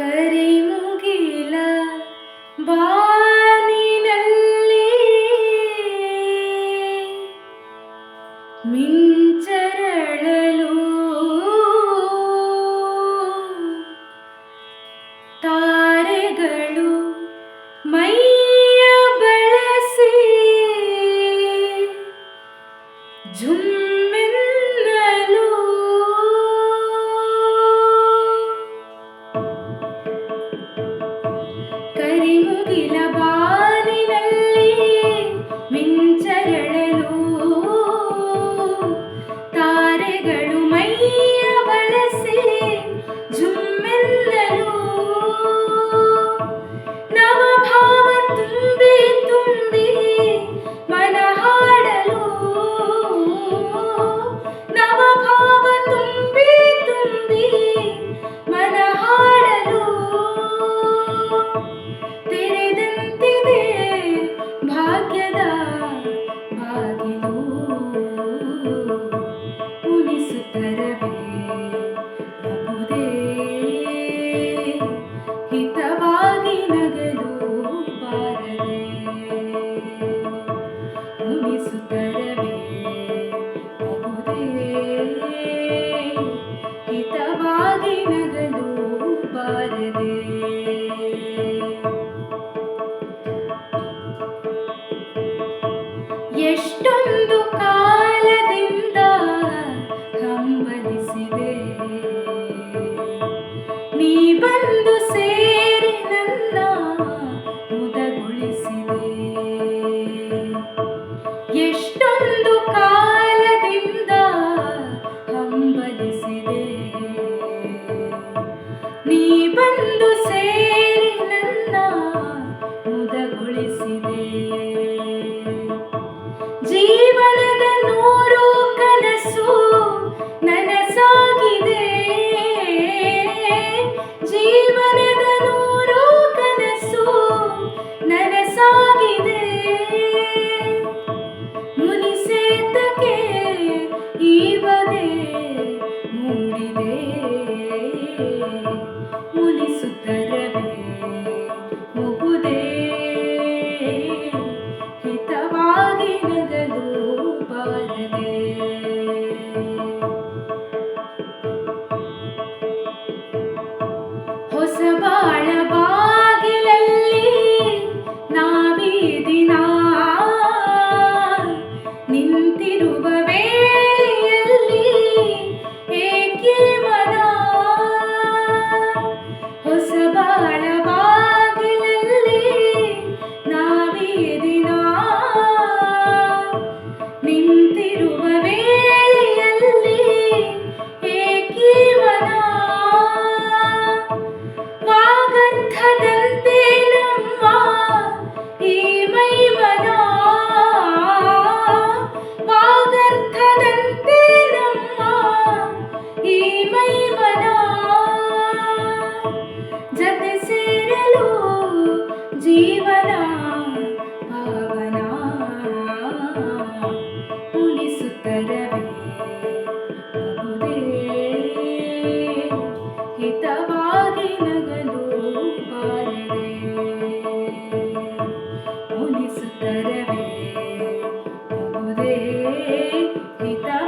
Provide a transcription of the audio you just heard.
करी मुगिला बा ತಿರುಗಿಲಬಾ ಬಾಗಿಲು ಉಣಿಸುತ್ತರವೇ ಪ್ರಭುದೇ ಹಿತವಾಗಿ ನಗಲು ಬಾರದೆ ಉಣಿಸುತ್ತರವೇ ಪ್ರಭುದೇ ಹಿತವಾಗಿ ನಗಲು ಬಾರದೆ ಎಷ್ಟೊಂದು ಕಾಲದಿಂದ ಕಂಬಲಿಸಿದೆ ನೀ ಬಂದು ಸೇ ಜೀವನದ ನೂರು ಕನಸು ನನಸಾಗಿದೆ. ಮುನಿಸೇತಕ್ಕೆ ಈ ಬಗೆ ಮೂಡಿದೆ. ಮುನಿಸು পিতা